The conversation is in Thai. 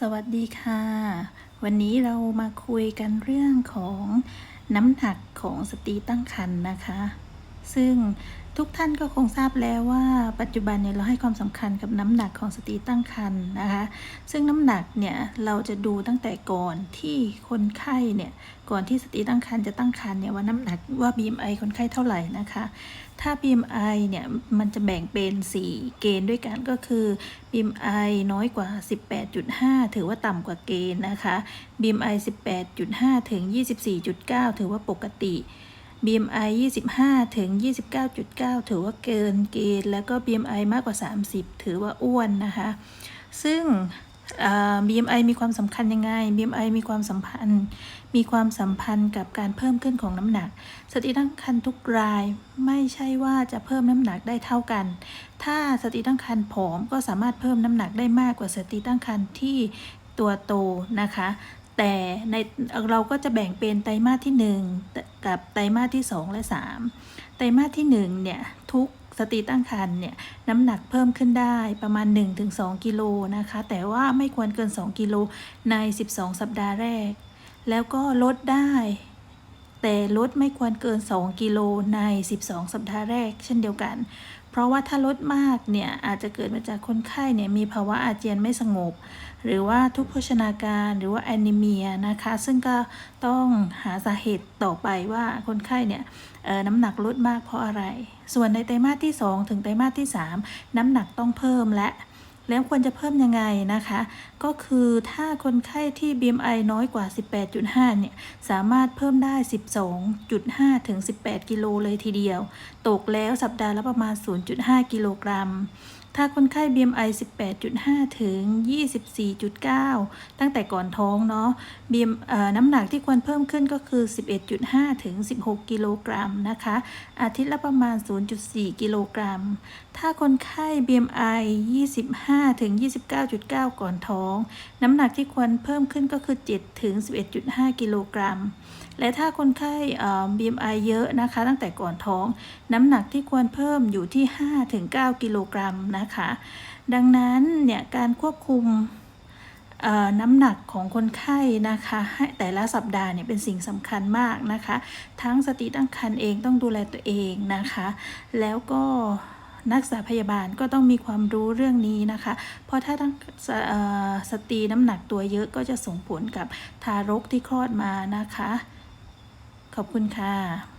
สวัสดีค่ะ วันนี้เรามาคุยกันเรื่องของน้ำหนักของสตรีตั้งครรภ์นะคะ ซึ่งทุกท่านก็คงทราบแล้วว่าปัจจุบันเนี่ยเราให้ความสำคัญกับน้ำหนักของสตรีตั้งครรภ์นะคะ ซึ่งน้ำหนักเนี่ยเราจะดูตั้งแต่ก่อนที่คนไข้เนี่ยก่อนที่สตรีตั้งครรภ์จะตั้งครรภ์เนี่ยว่าน้ำหนักว่า BMI คนไข้เท่าไหร่นะคะ ถ้า BMI เนี่ยมันจะแบ่งเป็น 4 เกณฑ์ด้วยกันก็คือ BMI น้อยกว่า 18.5 ถือว่าต่ำกว่าเกณฑ์นะคะ BMI 18.5 ถึง 24.9 ถือว่าปกติ BMI 25 ถึง 29.9 ถือว่าเกินเกณฑ์ แล้วก็ BMI มากกว่า 30 ถือว่าอ้วนนะคะ ซึ่ง BMI มีความสำคัญยังไง BMI มีความสัมพันธ์ มีความสัมพันธ์กับการเพิ่มขึ้นของน้ำหนัก สตรีตั้งครรภ์ทุกรายไม่ใช่ว่าจะเพิ่มน้ำหนักได้เท่ากัน ถ้าสตรีตั้งครรภ์ผอมก็สามารถเพิ่มน้ำหนักได้มากกว่าสตรีตั้งครรภ์ที่ตัวโตนะคะ แต่ในเราก็จะแบ่งเป็นไตรมาสที่ 1 กับไตรมาสที่ 2 และ 3 ไตรมาสที่1เนี่ยทุกสตรีตั้งครรภ์เนี่ยน้ำหนักเพิ่มขึ้นได้ประมาณ 1-2 กิโลนะคะ แต่ว่าไม่ควรเกิน 2 กิโลใน 12 สัปดาห์แรก แล้วก็ลดได้ แต่ลดไม่ควรเกิน 2 กิโลใน 12 สัปดาห์แรก เช่นเดียวกัน เพราะว่าถ้าลดมากเนี่ยอาจจะเกิดมาจากคนไข้เนี่ยมีภาวะอาเจียนไม่สงบ หรือว่าทุกโภชนาการหรือว่าแอนิเมียนะคะ ซึ่งก็ต้องหาสาเหตุต่อไปว่าคนไข้เนี่ยน้ำหนักลดมากเพราะอะไร ส่วนในไตรมาสที่ 2 ถึงไตรมาสที่ 3 น้ำหนักต้องเพิ่มและ แล้วควรจะเพิ่มยังไงนะคะ ก็คือถ้าคนไข้ที่ BMI น้อยกว่า 18.5 เนี่ย สามารถเพิ่มได้ 12.5 ถึง 18 กิโลเลยทีเดียว ตกแล้วสัปดาห์ละประมาณ 0.5 กิโลกรัม ถ้าคนไข้ BMI 18.5 ถึง 24.9 ตั้งแต่ก่อนท้องเนาะ BM น้ำหนักที่ควรเพิ่มขึ้นก็คือ 11.5 ถึง 16 กิโลกรัมนะคะ อาทิตย์ละประมาณ 0.4 กิโลกรัม ถ้าคนไข้ BMI 25 ถึง 29.9 ก่อนท้อง น้ำหนักที่ควรเพิ่มขึ้นก็คือ 7 ถึง 11.5 กิโลกรัมและถ้าคนไข้ BMI เยอะนะคะ ตั้งแต่ก่อนท้องน้ำหนักที่ควรเพิ่มอยู่ที่ 5-9 กิโลกรัมนะคะ ดังนั้นเนี่ยการควบคุมน้ำหนักของคนไข้นะคะให้แต่ละสัปดาห์เนี่ยเป็นสิ่งสำคัญมากนะคะ ทั้งสตรีตั้งครรภ์เองต้องดูแลตัวเองนะคะ แล้วก็นักษาพยาบาลก็ต้องมีความรู้เรื่องนี้นะคะ เพราะถ้าทั้งสสตรีน้ำหนักตัวเยอะก็จะส่งผลกับทารกที่คลอดมานะคะ ขอบคุณค่ะ